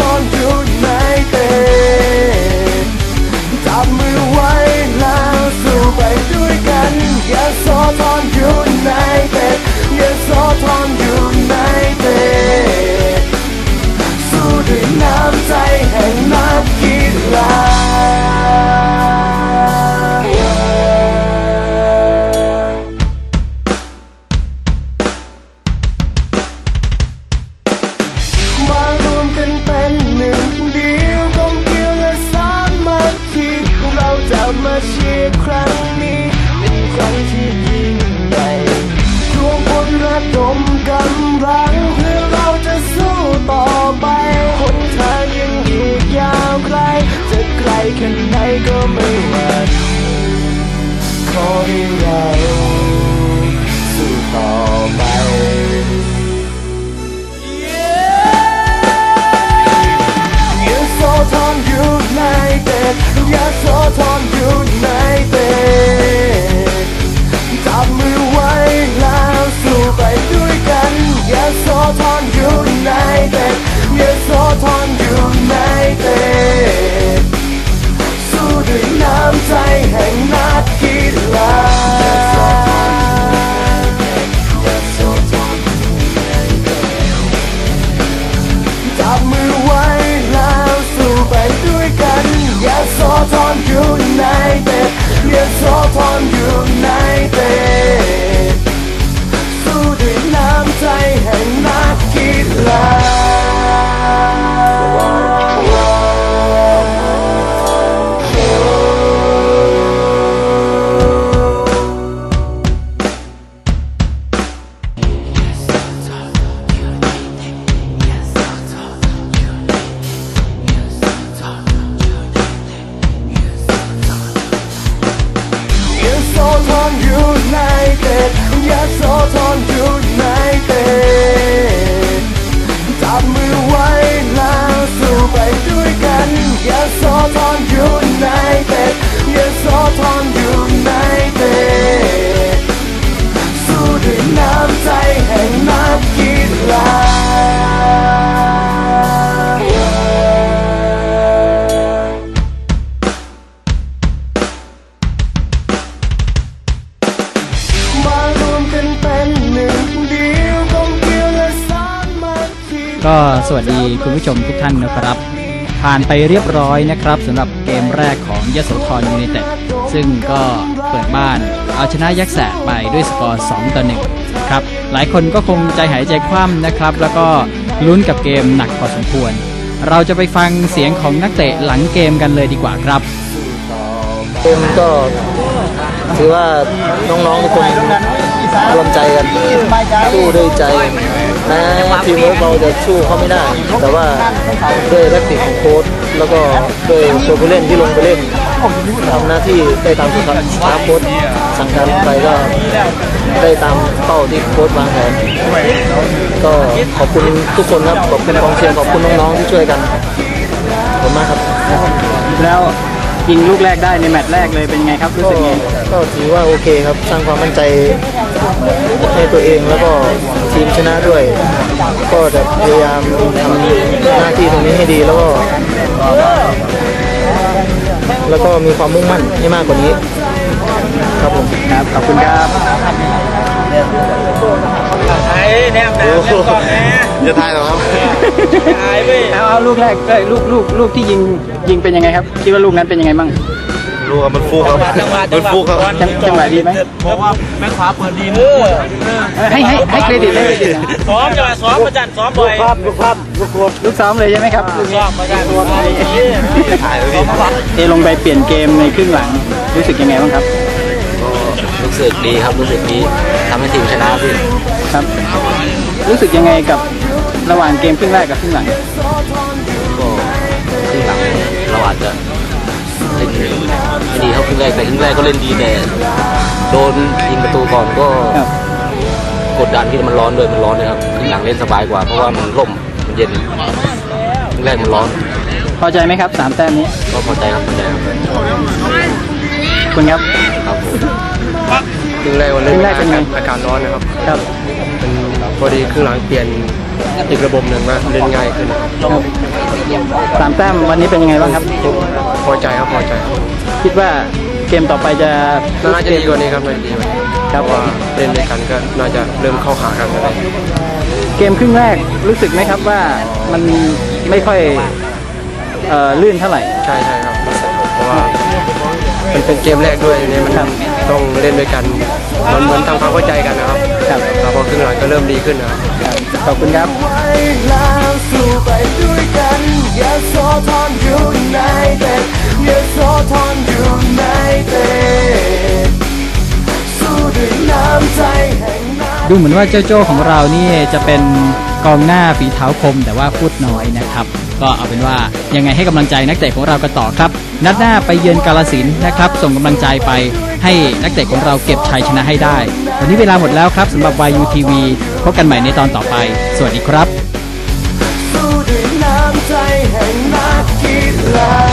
ยะ เชียร์ครั้งนี้เป็นครั้งที่ยิ่งใหญ่รวมพลระดมกำลังเพื่อเราจะสู้ต่อไปคนทางยังอีกยาวไกล จะไกลแค่ไหนก็ไม่หวั่นขอให้เราาโซทอนอยู่ในเต็ดอย่าโซทอนอยู่ในเต็ด ก็สวัสดีคุณผู้ชมทุกท่านนะครับ ผ่านไปเรียบร้อยนะครับสำหรับเกมแรกของยโสธรยูไนเต็ดซึ่งก็เปิดบ้านเอาชนะยักษ์แสกไปด้วยสกอร์ 2 ต่อ1นะครับ หลายคนก็คงใจหายใจคว่ำนะครับ แล้วก็ลุ้นกับเกมหนักพอสมควร เราจะไปฟังเสียงของนักเตะหลังเกมกันเลยดีกว่าครับเกมก็ถือว่าน้องๆทุกคนรวมใจกันสู้ด้วยใจ แม้ทีมเวิร์กเราจะสู้เขาไม่ได้ แต่ว่าด้วยแทคติกของโค้ชแล้วก็ด้วยตัวผู้เล่นที่ลงไปเล่นทำหน้าที่ได้ตามที่สตาฟโค้ชสั่งการลงไปก็ได้ตามเป้าที่โค้ชวางแผนก็ขอบคุณทุกคนครับขอบคุณกองเชียร์ขอบคุณน้องๆที่ช่วยกันขอบคุณมากครับแล้วยิงลูกแรกได้ในแมตช์แรกเลยเป็นไงครับรู้ก็สึกไงก็ถือว่าโอเคครับสร้างความมั่นใจให้ตัวเองแล้วก็ ทีมชนะด้วย ก็จะพยายามทำหน้าที่ตรงนี้ให้ดีแล้วก็แล้วก็มีความมุ่งมั่นให้มากกว่านี้ ครับผมครับขอบคุณครับไอ้แนบแนบแนบก่อนแน่จะทายหรอครับไอ้ไปเอาเอาลูกแรกเอ้ยลูกลูกลูกที่ยิงยิงเป็นยังไงครับ คิดว่าลูกนั้นเป็นยังไงบ้าง รู้ว่ามันฟูครับจังหวะมันฟูครับจังจังหวะดีไหมบอกว่าแม่ขวาเปิดดีเออเออให้ให้ให้เครดิตให้เครดิตนะซ้อมจังหวะซ้อมประจันซ้อมบ่อยลูกซ้อมเลยใช่ไหมครับลูกซ้นี้อมประจันซ้อมบ่อยถ่ายเลยพี่เทลงไปเปลี่ยนเกมในครึ่งหลังรู้สึกยังไงบ้างครับรู้สึกดีครับรู้สึกดีทำให้ทีมชนะพี่ครับ รู้สึกยังไงกับระหว่างเกมครึ่งแรกกับครึ่งหลังก็ครึ่งหลังเราอาจจะเล่น ไม่ดีเท่าครึ่งแรกแต่ครึ่งแรกก็เล่นดีแต่โดนยิงประตูก่อนก็ครับ กดดันที่มันร้อนด้วยมันร้อนนะครับครึ่งหลังเล่นสบายกว่าเพราะว่ามันร่มมันเย็นครึ่งแรกมันร้อนพอใจไหมครับสามแต้มนี้ก็พอใจครับพอใจครับคุณครับ ครับผม ครึ่งแรกวันครึ่งแรกเป็นไง อากาศร้อนนะครับครับพอดีครึ่งหลังเปลี่ยนอีกระบบหนึ่งนะเล่นง่ายขึ้นนะครับสามแต้มวันนี้เป็นยังไงบ้างครับ พอใจครับพอใจครับ คิดว่าเกมต่อไปจะน่าจะดีกว่านี้ครับน่าจะดีกว่านี้ครับเพาะว่าเล่นด้วยกันก็น่าจะเริ่มเข้าหากันแล้วเกมครึ่งแรกรู้สึกไหมครับว่ามันไม่ค่อยเอ่อลื่นเท่าไหร่ใช่ใช่ครับเพราะว่ามันเป็นเกมแรกด้วยเนี่ยมันครับต้องเล่นด้วยกันมันเหมือนทำความเข้าใจกันนะครับครับครับพอครึ่งหลังก็เริ่มดีขึ้นนะครับขอบคุณครับไว้แล้วสู้ไปด้วยกันอย่าโซทอนอยู่ในเต็ดอ ยโซทอนอยู่ในเต็ดสู้ด้วยน้ำใจแห่งน้ำดูเหมือนว่าเจ้าโจ้ของเรานี่จะเป็นกองหน้าฝีเท้าคมแต่ว่าพูดน้อยนะครับ ก็เอาเป็นว่ายังไงให้กำลังใจนักเตะของเรากันต่อครับ นัดหน้าไปเยือนกาลสินนะครับ ส่งกำลังใจไปให้นักเตะของเราเก็บชัยชนะให้ได้ วันนี้เวลาหมดแล้วครับสำหรับ YU TV พบกันใหม่ในตอนต่อไป สวัสดีครับ สู้ด้วยน้ำใจแห่งนักกีฬา